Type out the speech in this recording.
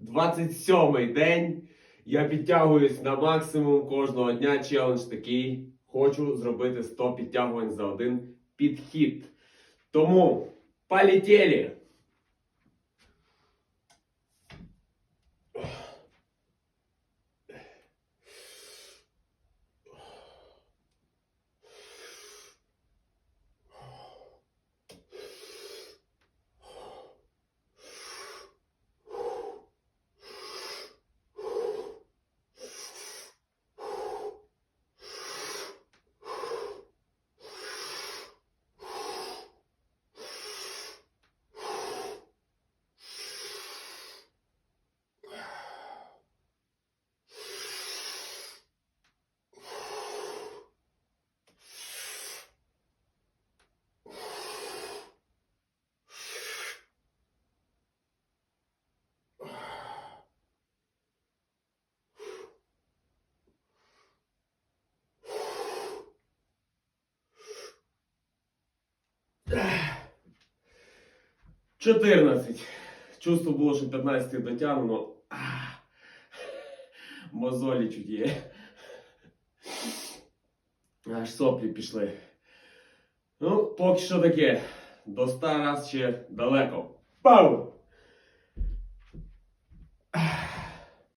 27-й день. Я підтягуюсь на максимум кожного дня. Челендж такий. Хочу зробити 100 підтягувань за один підхід. Тому полетіли! Чотирнадцять. Чувство було, що 15 дотягнуло. Мозолі чуть є. Аж соплі пішли. Ну, поки що таке. До 100 раз ще далеко. Пау!